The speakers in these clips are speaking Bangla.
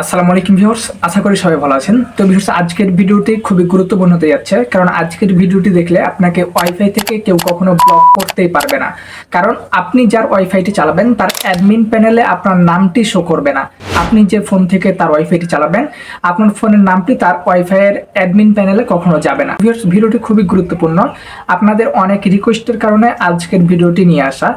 আসসালামু আলাইকুম ভিউয়ার্স, আশা করি সবাই ভালো আছেন। তো ভিউয়ার্স, আজকের ভিডিওটি খুবই গুরুত্বপূর্ণ হতে যাচ্ছে, কারণ আজকের ভিডিওটি দেখলে আপনাকে ওয়াইফাই থেকে কেউ কখনো ব্লক করতেই পারবে না। কারণ আপনি যার ওয়াইফাইটি চালাবেন, তার অ্যাডমিন প্যানেলে আপনার নামটি শো করবে না। আপনি যে ফোন থেকে তার ওয়াইফাইটি চালাবেন, আপনার ফোনের নামটি তার ওয়াইফাইয়ের অ্যাডমিন প্যানেলে কখনো যাবে না। ভিউয়ার্স, ভিডিওটি খুবই গুরুত্বপূর্ণ। আপনাদের অনেক রিকোয়েস্টের কারণে আজকের ভিডিওটি নিয়ে আসা।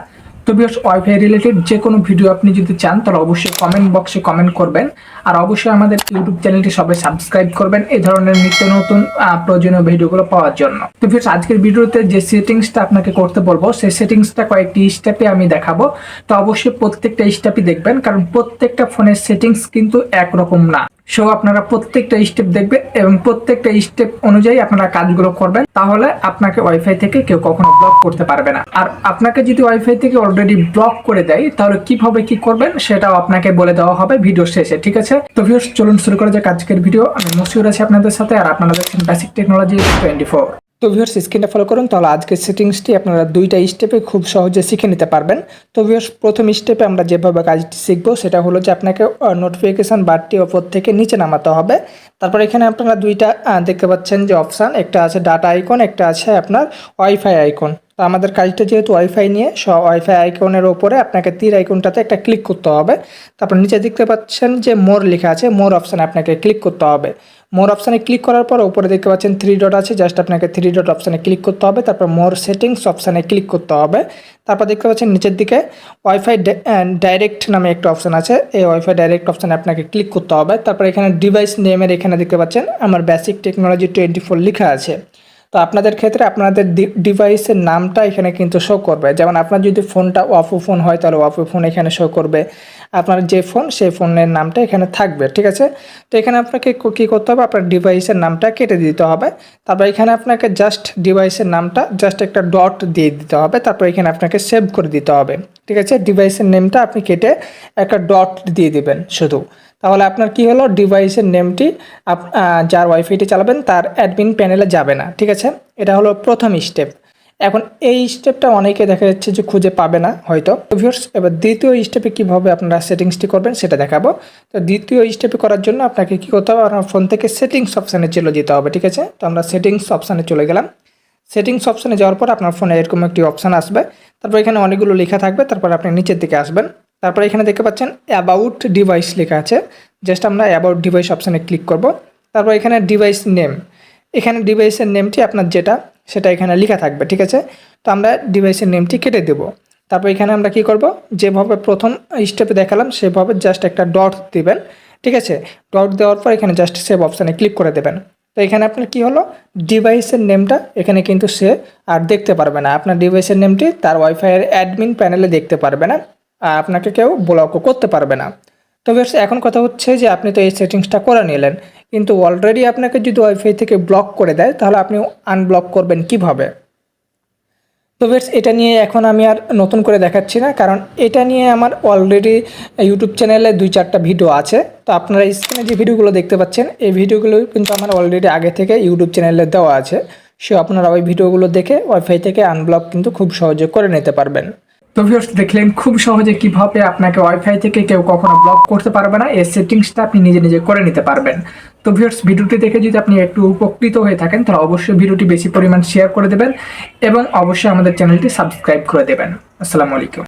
তো বিকজ ওয়াইফাই রিলেটেড যে কোনো ভিডিও আপনি যদি চান, তাহলে অবশ্যই কমেন্ট বক্সে কমেন্ট করবেন। আর অবশ্যই আমাদের ইউটিউব চ্যানেলটি সবাই সাবস্ক্রাইব করবেন এই ধরনের নিত্য নতুন প্রয়োজনীয় ভিডিওগুলো পাওয়ার জন্য। তো বিকজ আজকের ভিডিওতে যে সেটিংসটা আপনাকে করতে বলব, সেই সেটিংসটা কয়েকটি স্টেপে আমি দেখাবো। তো অবশ্যই প্রত্যেকটা স্টেপই দেখবেন, কারণ প্রত্যেকটা ফোনের সেটিংস কিন্তু একরকম না। সো আপনারা প্রত্যেকটা স্টেপ দেখবেন এবং প্রত্যেকটা স্টেপ অনুযায়ী আপনারা কাজগুলো করবেন, তাহলে আপনাকে ওয়াইফাই থেকে কেউ কখনো ব্লক করতে পারবে না। আর আপনাকে যদি ওয়াইফাই থেকে অলরেডি ব্লক করে দেয়, তাহলে কীভাবে কি করবেন সেটাও আপনাকে বলে দেওয়া হবে ভিডিও শেষে, ঠিক আছে? তো ভিউয়ার্স চলুন শুরু করে যে আজকের ভিডিও আমি মসিউর আছি আপনাদের সাথে, আর আপনারা দেখছেন বেসিক টেকনোলজি টোয়েন্টি ফোর তো ভিউয়ার্স স্ক্রিনটা ফলো করুন, তাহলে আজকের সেটিংসটি আপনারা দুইটা স্টেপে খুব সহজে শিখে নিতে পারবেন। তো ভিউয়ার্স প্রথম স্টেপে আমরা যেভাবে কাজটি শিখব, সেটা হলো যে আপনাকে নোটিফিকেশান বারটি ওপর থেকে নিচে নামাতে হবে। তারপর এখানে আপনারা দুইটা দেখতে পাচ্ছেন যে অপশান একটা আছে ডাটা আইকন একটা আছে আপনার ওয়াইফাই আইকন তো আমাদের কাজটা যেহেতু ওয়াইফাই নিয়ে সব ওয়াইফাই আইকনের ওপরে আপনাকে তীর আইকনটাতে একটা ক্লিক করতে হবে। তারপর নিচে দেখতে পাচ্ছেন যে মোর লেখা আছে মোর অপশানে আপনাকে ক্লিক করতে হবে। মোর অপশানে ক্লিক করার পর উপরে দেখতে পাচ্ছেন থ্রি ডট আছে জাস্ট আপনাকে থ্রি ডট অপশানে ক্লিক করতে হবে, তারপর মোর সেটিংস অপশানে ক্লিক করতে হবে, তারপর দেখতে পাচ্ছেন নিচের দিকে ওয়াইফাই ডাইরেক্ট নামে একটা অপশান আছে, এই ওয়াইফাই ডাইরেক্ট অপশানে আপনাকে ক্লিক করতে হবে, তারপর এখানে ডিভাইস নেমের এখানে দেখতে পাচ্ছেন আমার বেসিক টেকনোলজি টোয়েন্টি ফোর লেখা আছে। তো আপনাদের ক্ষেত্রে আপনাদের ডিভাইসের নামটা এখানে কিন্তু শো করবে। যেমন আপনার যদি ফোনটা ওয়াপো ফোন হয়, তাহলে ওয়াপো ফোন এখানে শো করবে। আপনার যে ফোন সেই ফোনের নামটা এখানে থাকবে, ঠিক আছে? তো এখানে আপনাকে কী করতে হবে? আপনার ডিভাইসের নামটা কেটে দিতে হবে। তারপর এখানে আপনাকে জাস্ট ডিভাইসের নামটা জাস্ট একটা ডট দিয়ে দিতে হবে। তারপর এখানে আপনাকে সেভ করে দিতে হবে, ঠিক আছে? ডিভাইসের নেমটা আপনি কেটে একটা ডট দিয়ে দিবেন শুধু। তাহলে আপনার কি হলো? ডিভাইসের নেমটি যার ওয়াইফাইটি চালাবেন, তার অ্যাডমিন প্যানেলে যাবে না, ঠিক আছে? এটা হলো প্রথম স্টেপ এখন এই স্টেপটা অনেকে দেখা যাচ্ছে যে খুঁজে পাবে না, হয়তো। ভিউর্স এবার দ্বিতীয় স্টেপে কীভাবে আপনারা সেটিংসটি করবেন সেটা দেখাবো। তো দ্বিতীয় স্টেপে করার জন্য আপনাকে কী করতে হবে? আপনার ফোন থেকে সেটিংস অপশানে চলে যেতে হবে, ঠিক আছে? তো আমরা সেটিংস অপশানে চলে গেলাম। সেটিংস অপশানে যাওয়ার পর আপনার ফোনে এরকম একটি অপশান আসবে। তারপর এখানে অনেকগুলো লেখা থাকবে, তারপর আপনি নিচের দিকে আসবেন। তারপর এখানে দেখতে পাচ্ছেন অ্যাবাউট ডিভাইস লেখা আছে। জাস্ট আমরা অ্যাবাউট ডিভাইস অপশানে ক্লিক করব। তারপর এখানে ডিভাইস নেম এখানে ডিভাইসের নেমটি আপনার যেটা, সেটা এখানে লেখা থাকবে, ঠিক আছে? তো আমরা ডিভাইসের নেমটি কেটে দেব। তারপর এখানে আমরা কি করব? যেভাবে প্রথম স্টেপে দেখালাম, সেভাবে জাস্ট একটা ডট দিবেন, ঠিক আছে? ডট দেওয়ার পর এখানে জাস্ট সেভ অপশানে ক্লিক করে দেবেন। তো এখানে আপনার কি হলো? ডিভাইসের নেমটা এখানে কিন্তু সে আর দেখতে পারবে না। আপনার ডিভাইসের নেমটি তার ওয়াইফাইয়ের অ্যাডমিন প্যানেলে দেখতে পারবে না। আপনাকে কেউ ব্লকও করতে পারবে না। তো বেশ এখন কথা হচ্ছে যে আপনি তো এই সেটিংসটা করে নিলেন, কিন্তু অলরেডি আপনাকে যদি ওয়াইফাই থেকে ব্লক করে দেয়, তাহলে আপনি আনব্লক করবেন কীভাবে? তো বেশ এটা নিয়ে এখন আমি আর নতুন করে দেখাচ্ছি না, কারণ এটা নিয়ে আমার অলরেডি ইউটিউব চ্যানেলে দুই চারটা ভিডিও আছে। তো আপনারা স্ক্রিনে যে ভিডিওগুলো দেখতে পাচ্ছেন, এই ভিডিওগুলো কিন্তু আমার অলরেডি আগে থেকে ইউটিউব চ্যানেলে দেওয়া আছে। সো আপনারা ওই ভিডিওগুলো দেখে ওয়াইফাই থেকে আনব্লক কিন্তু খুব সহজে করে নিতে পারবেন। তো ভিউয়ার্স দেখলেন খুব সহজে কীভাবে আপনাকে ওয়াইফাই থেকে কেউ কখনো ব্লক করতে পারবে না এই সেটিংসটা আপনি নিজে নিজে করে নিতে পারবেন। তো ভিউয়ার্স ভিডিওটি দেখে যদি আপনি একটু উপকৃত হয়ে থাকেন, তাহলে অবশ্যই ভিডিওটি বেশি পরিমাণ শেয়ার করে দেবেন এবং অবশ্যই আমাদের চ্যানেলটি সাবস্ক্রাইব করে দেবেন। আসসালামু আলাইকুম।